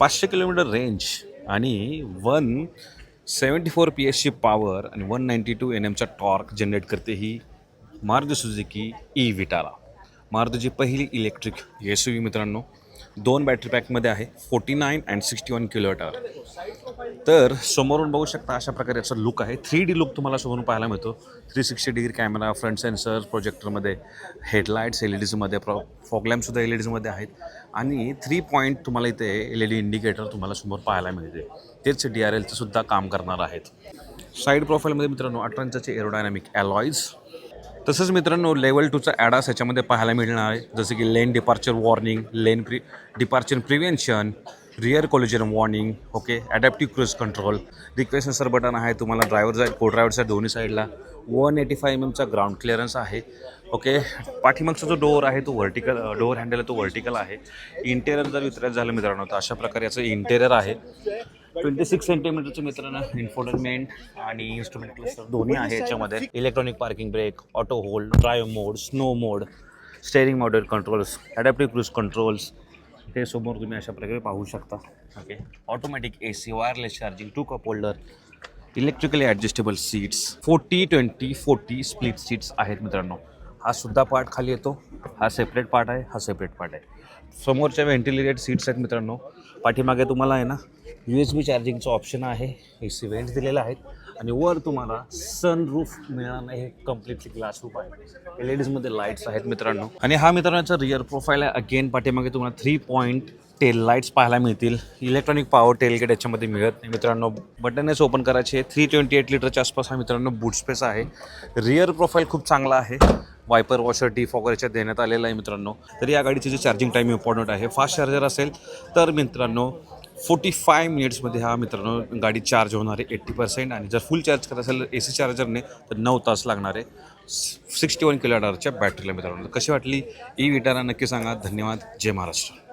पाचशे kilometre range आणि one seventy four P एसची पॉवर आणि वन नाईंटी टू एन एमचा टॉर्क जनरेट करते ही मारुती सुझुकी ई विटारा मारुतीची पहिली इलेक्ट्रिक एस यू मित्रांनो दोन बॅटरी पॅकमध्ये आहे forty nine and sixty one kilometre तर समोरून बघू शकता अशा प्रकारे याचा लुक आहे. थ्री डी लुक तुम्हाला समोरून पाहायला मिळतो. Three sixty degree camera front sensor प्रोजेक्टरमध्ये headlights L E डीजमध्ये प्रॉ फॉगलॅम्पसुद्धा एल ई डीजमध्ये आहेत. आणि थ्री पॉईंट तुम्हाला इथे एल ई डी इंडिकेटर तुम्हाला समोर पाहायला मिळते. तेच डी आर एलचं सुद्धा काम करणार आहेत. साईड प्रोफाईलमध्ये मित्रांनो अठरा इंचाचे एरोडायनामिक अलॉईज तसंच मित्रांनो लेवल टूचा ॲडास याच्यामध्ये पाहायला मिळणार आहे. जसं की lane departure warning lane pre departure prevention rear collision warning okay adaptive cruise control request sensor button आहे तुम्हाला ड्रायव्हर साईड को ड्रायव्हर साईड दोन्ही साईडला वन एटी फाय एम एमचा ग्राउंड क्लिअरन्स आहे ओके पाठीमागचा जो डोअर आहे तो व्हर्टिकल डोअर हँडल आहे तो व्हर्टिकल आहे. इंटेरियर जर विचारायचं झालं मित्रांनो तर अशा प्रकारे याचं इंटेरियर आहे. ट्वेंटी सिक्स सेंटीमीटरचं मित्रांनो इन्फोटेनमेंट आणि इन्स्ट्रुमेंट क्लस्टर दोन्ही आहे याच्यामध्ये. Electronic parking brake auto hold drive mode snow mode steering model controls adaptive cruise controls ते समोर तुम्ही अशा प्रकारे पाहू शकता. Okay automatic A C wireless charging two cup holder electrically adjustable seats forty twenty forty split seats आहेत मित्रांनो. हा सुद्धा पार्ट खाली येतो. हा सेपरेट पार्ट आहे हा सेपरेट पार्ट आहे. समोरच्या व्हेंटिलेटेड सीट्स आहेत मित्रांनो. पाठीमागे तुम्हाला आहे ना यू एस बी चार्जिंगचं ऑप्शन आहे. ए सी वेंट्स दिलेलं आहेत. आणि वर तुम्हाला सनरूफ मिळणार नाही हे कम्प्लिटली ग्लास रूफ आहे. एल ई डीजमध्ये लाईट्स आहेत मित्रांनो. आणि हा मित्रांचा रिअर प्रोफाईल आहे. अगेन पाठीमागे तुम्हाला थ्री पॉईंट टेल लाईट्स पाहायला मिळतील. इलेक्ट्रॉनिक पॉवर टेलगेट याच्यामध्ये मिळत नाही मित्रांनो. बटनच ओपन करायचे थ्री ट्वेंटी एट लिटरच्या आसपास हा मित्रांनो बूट स्पेस आहे. रिअर प्रोफाईल खूप चांगला आहे. वायपर वॉशर टी फॉगर याच्यात देण्यात आलेला आहे मित्रांनो. तर या गाडीचे जे चार्जिंग टाईम इम्पॉर्टंट आहे फास्ट चार्जर असेल तर मित्रांनो फोर्टी फाय मिनिट्समध्ये हा मित्रांनो गाडी चार्ज होणार आहे एट्टी पर्सेंट आणि जर फुल चार्ज करत असेल ए सी चार्जरने तर नऊ तास लागणार आहे. सिक्स्टी वन किलोमीटरच्या बॅटरीला मित्रांनो. कशी वाटली? ई विटारा नक्की सांगा. धन्यवाद. जय महाराष्ट्र.